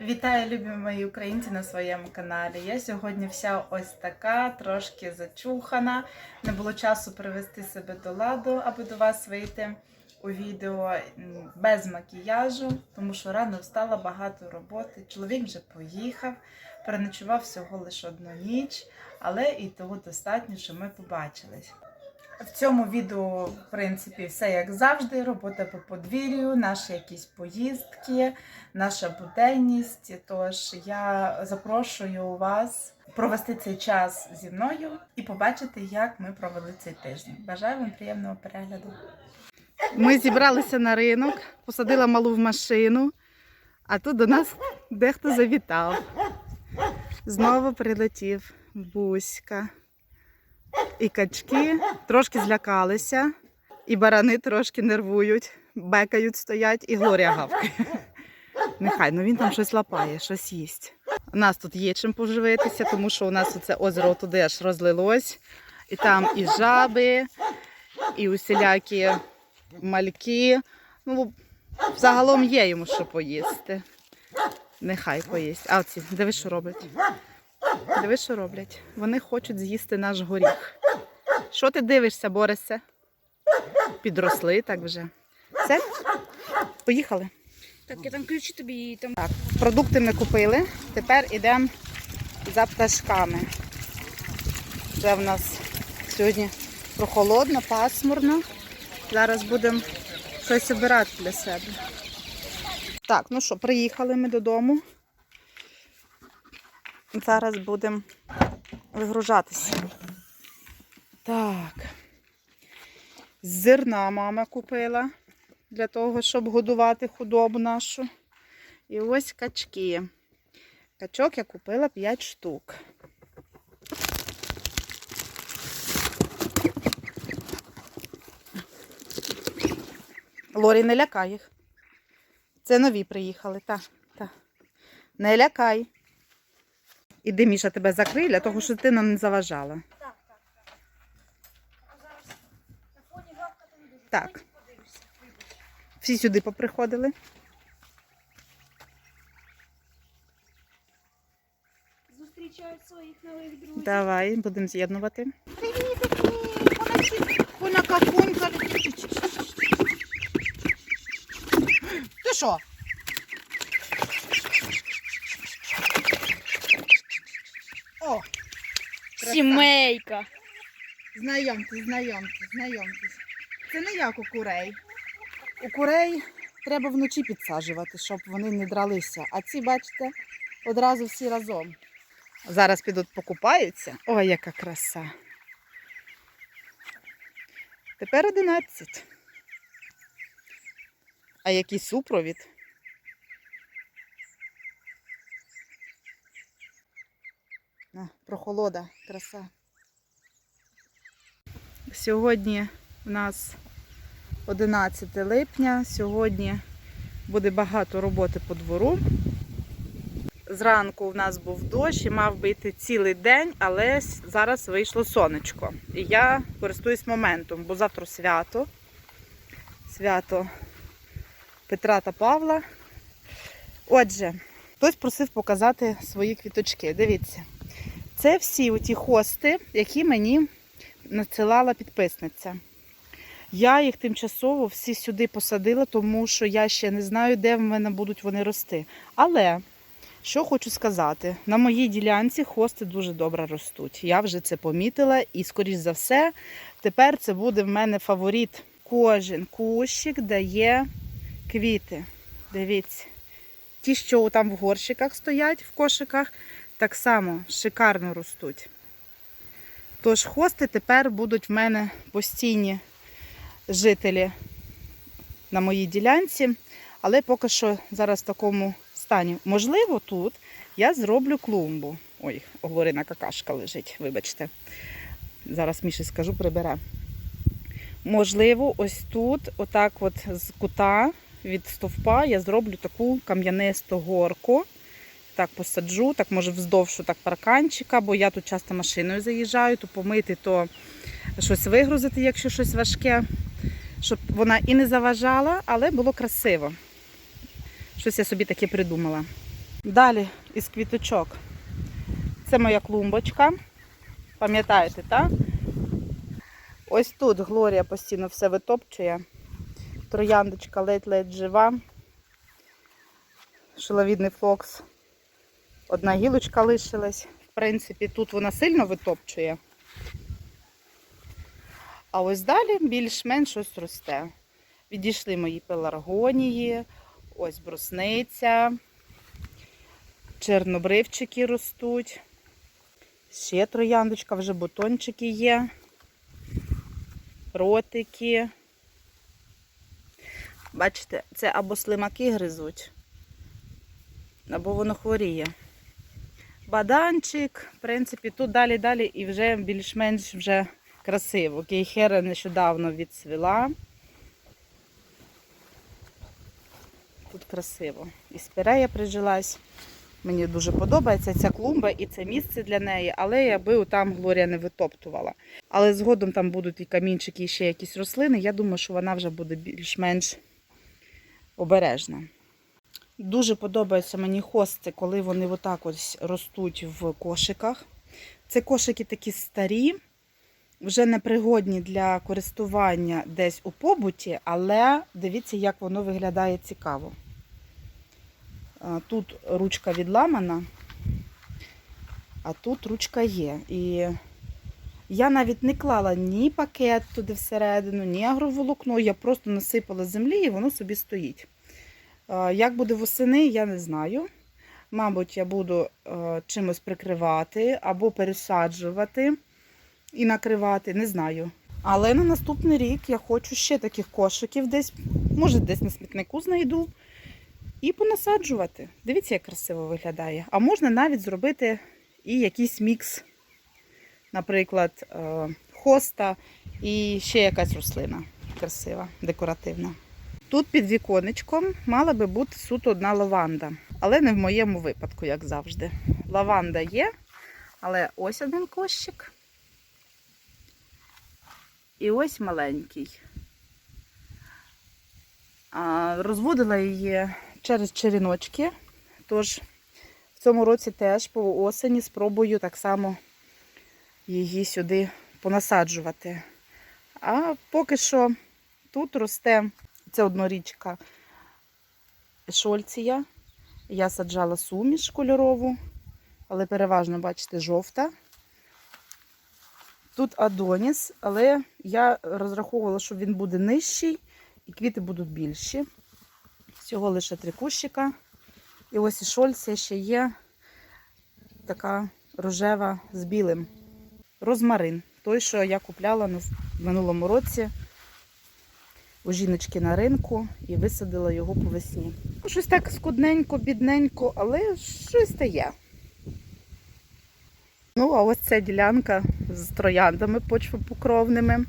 Вітаю, любі мої українці на своєму каналі. Я сьогодні вся ось така, трошки зачухана. Не було часу привести себе до ладу, аби до вас вийти у відео без макіяжу, тому що рано встала багато роботи. Чоловік вже поїхав, переночував всього лише одну ніч, але і того достатньо, що ми побачились. В цьому відео, в принципі, все як завжди. Робота по подвір'ю, наші якісь поїздки, наша буденність. Тож я запрошую вас провести цей час зі мною і побачити, як ми провели цей тиждень. Бажаю вам приємного перегляду. Ми зібралися на ринок, посадила малу в машину, а тут до нас дехто завітав. Знову прилетів Буська. І качки трошки злякалися, і барани трошки нервують, бекають, стоять, і Глорія гавкає. Нехай, ну він там щось лапає, щось їсть. У нас тут є чим поживитися, тому що у нас оце озеро туди аж розлилось. І там і жаби, і усілякі мальки. Ну, загалом є йому що поїсти. Нехай поїсть. А оці, диви, що роблять. Диви, що роблять. Вони хочуть з'їсти наш горіх. Що ти дивишся, Борисе? Підросли так вже. Все? Поїхали. Так, я там ключі тобі і там. Так, продукти ми купили. Тепер йдемо за пташками. Це в нас сьогодні прохолодно, пасмурно. Зараз будемо щось обирати для себе. Так, ну що, приїхали ми додому. Зараз будемо вигружатися. Так. Зерна мама купила для того, щоб годувати худобу нашу. І ось качки. Качок я купила 5 штук. Лорі, не лякай їх. Це нові приїхали, так, так. Не лякай. Іди, Міша, тебе закрий, для того, щоб ти нам не заважала. Так, так, так. А зараз на фоні гавка там дуже. Так. Подивишся. Вибач. Всі сюди поприходили. Зустрічають своїх нових друзів. Давай, будемо з'єднувати. Вона какунька. Ти що? Сімейка. знайомтесь, знайомтесь, знайомтесь. Це не як у курей. У курей треба вночі підсаджувати, щоб вони не дралися. А ці, бачите, одразу всі разом. Зараз підуть покупаються. Ой, яка краса. Тепер 11. А який супровід? Прохолода, краса. Сьогодні у нас 11 липня. Сьогодні буде багато роботи по двору. Зранку в нас був дощ і мав би йти цілий день, але зараз вийшло сонечко. І я користуюсь моментом, бо завтра свято. Свято Петра та Павла. Отже, хтось просив показати свої квіточки. Дивіться, це всі оті хости, які мені надсилала підписниця. Я їх тимчасово всі сюди посадила, тому що я ще не знаю, де в мене будуть вони рости. Але що хочу сказати, на моїй ділянці хости дуже добре ростуть. Я вже це помітила, і, скоріш за все, тепер це буде в мене фаворит. Кожен кущик дає квіти. Дивіться. Ті, що там в горщиках стоять, в кошиках, так само шикарно ростуть. Тож хости тепер будуть в мене постійні жителі на моїй ділянці, але поки що зараз в такому стані. Можливо, тут я зроблю клумбу. Ой, оговорена какашка лежить, вибачте. Зараз Міші скажу, прибере. Можливо, ось тут, отак от з кута від стовпа, я зроблю таку кам'янисту горку. Так посаджу, так може вздовж так парканчика, бо я тут часто машиною заїжджаю, то помити, то щось вигрузити, якщо щось важке, щоб вона і не заважала, але було красиво. Щось я собі таке придумала. Далі із квіточок. Це моя клумбочка. Пам'ятаєте, так? Ось тут Глорія постійно все витопчує. Трояндочка ледь-ледь жива. Шиловідний флокс. Одна гілочка лишилась. В принципі, тут вона сильно витопчує. А ось далі більш-менш щось росте. Відійшли мої пеларгонії, ось брусниця, чорнобривчики ростуть. Ще трояндочка, вже бутончики є, ротики. Бачите, це або слимаки гризуть, або воно хворіє. Баданчик, в принципі, тут далі-далі і вже більш-менш вже красиво. Кейхера нещодавно відцвіла. Тут красиво. І спірея прижилась. Мені дуже подобається ця клумба і це місце для неї, але я би там Глорія не витоптувала. Але згодом там будуть і камінчики, і ще якісь рослини. Я думаю, що вона вже буде більш-менш обережна. Дуже подобаються мені хости, коли вони отак ось ростуть в кошиках. Це кошики такі старі, вже непригодні для користування десь у побуті, але дивіться, як воно виглядає цікаво. Тут ручка відламана, а тут ручка є. І я навіть не клала ні пакет туди всередину, ні агроволокно. Я просто насипала землі і воно собі стоїть. А, Як буде восени, я не знаю. Мабуть, я буду е, чимось прикривати або пересаджувати і накривати, не знаю. Але на наступний рік я хочу ще таких кошиків десь, може, десь на смітнику знайду і понасаджувати. Дивіться, як красиво виглядає. А можна навіть зробити і якийсь мікс, наприклад, е, хоста і ще якась рослина красива, декоративна. Тут під віконечком мала би бути суто одна лаванда, але не в моєму випадку, як завжди. Лаванда є, але ось один кощик. І ось маленький. Розводила її через черіночки. Тож в цьому році теж по осені спробую так само її сюди понасаджувати. А поки що тут росте це однорічка шольція. Я саджала суміш кольорову, але переважно, бачите, жовта. Тут Адоніс, але я розраховувала, що він буде нижчий і квіти будуть більші. Всього лише три кущика. І ось і шольція ще є така рожева з білим. Розмарин. Той, що я купляла в минулому році у жіночки на ринку і висадила його по весні. Ну, Щось так скудненько, бідненько, але щось стає. Ну, а ось ця ділянка з трояндами почвопокровними.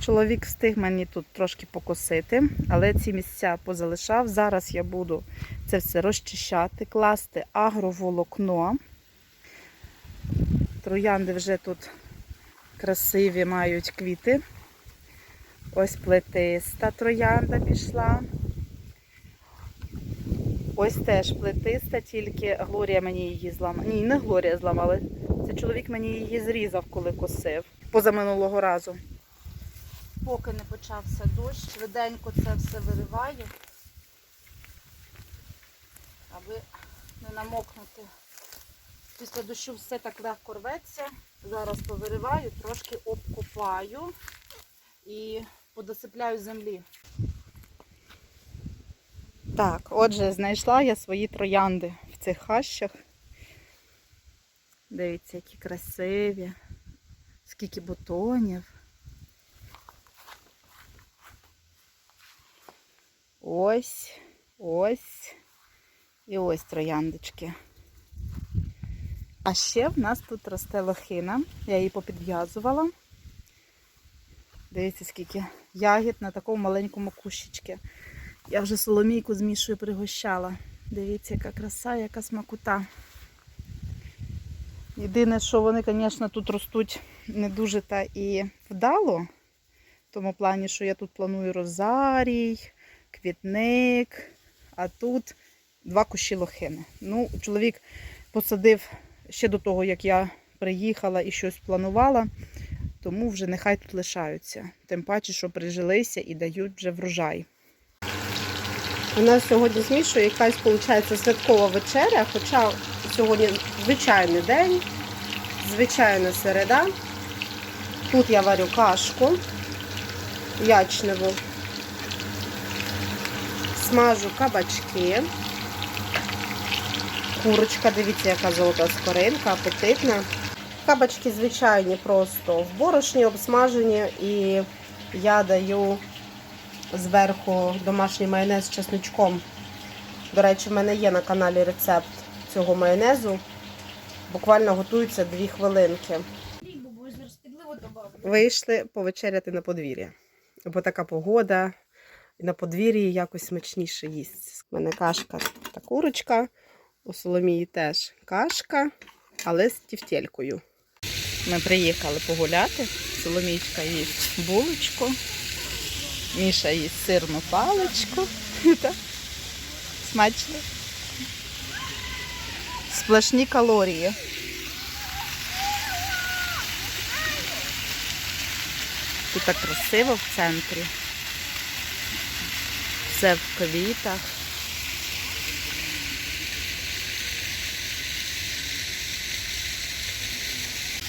Чоловік встиг мені тут трошки покосити, але ці місця позалишав. Зараз я буду це все розчищати, класти агроволокно. Троянди вже тут красиві мають квіти. Ось плетиста троянда пішла. Ось теж плетиста, тільки Глорія мені її зламала. Ні, не Глорія зламала. Це чоловік мені її зрізав, коли косив. Позаминулого разу. Поки не почався дощ, швиденько це все вириваю, аби не намокнути. Після дощу все так легко рветься. Зараз повириваю, трошки обкопаю і подосипляю землі. Так, отже, знайшла я свої троянди в цих хащах. Дивіться, які красиві, скільки бутонів. Ось, ось і ось трояндочки. А ще в нас тут росте лохина. Я її попідв'язувала. Дивіться, скільки ягід на такому маленькому кущичці. Я вже соломійку з Мішою пригощала. Дивіться, яка краса, яка смакота. Єдине, що вони, звісно, тут ростуть не дуже та і вдало. В тому плані, що я тут планую розарій, квітник, а тут два кущі лохини. Ну, чоловік посадив ще до того, як я приїхала і щось планувала, тому вже нехай тут лишаються. Тим паче, що прижилися і дають вже врожай. У нас сьогодні з Мішою якась виходить святкова вечеря, хоча сьогодні звичайний день, звичайна середа. Тут я варю кашку ячневу, смажу кабачки. Курочка, дивіться, яка золота скоринка, апетитна. Кабачки звичайні, просто в борошні обсмажені і я даю зверху домашній майонез з чесничком. До речі, в мене є на каналі рецепт цього майонезу. Буквально готується 2 хвилинки. Вийшли повечеряти на подвір'я. Бо така погода, і на подвір'ї якось смачніше їсть. У мене кашка та курочка, у Соломії теж кашка, але з тівтєлькою. Ми приїхали погуляти. Соломійчка їсть булочку, Міша їсть сирну паличку. Смачно. Сплошні калорії. Тут так красиво в центрі. Все в квітах.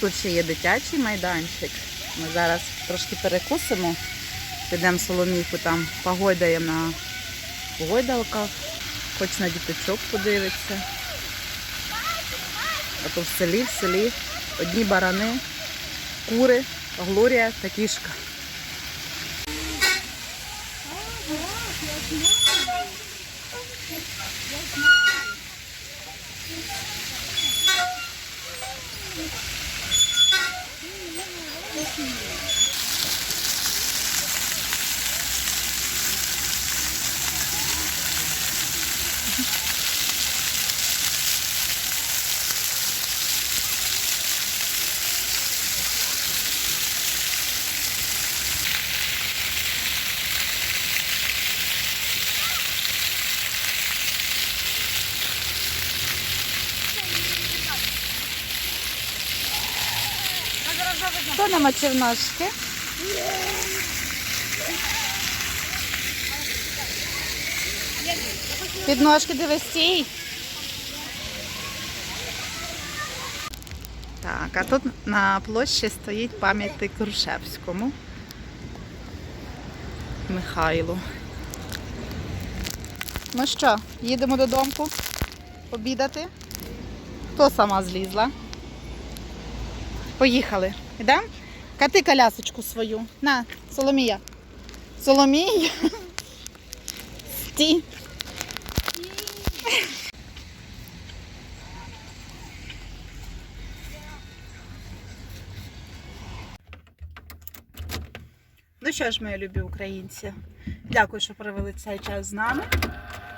Тут ще є дитячий майданчик. Ми зараз трошки перекусимо. Підемо Соломійку там погойдаємо на гойдалках. Хоч на діточок подивиться. А то в селі, в селі одні барани, кури, Глорія та кішка. Хто намочив ножки? Під ножки дивись. Так, а тут на площі стоїть пам'ятник Грушевському. Михайлу. Ну що, їдемо додому обідати? Хто сама злізла? Поїхали. Ідемо? Кати колясочку свою. На, Соломія. Соломія. Стій. Ну що ж, мої любі українці, дякую, що провели цей час з нами.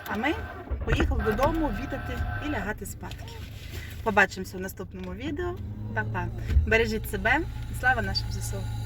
А ми поїхали додому обідати і лягати спадки. Побачимося в наступному відео. Па-па. Бережіть себе. Слава нашим ЗСУ.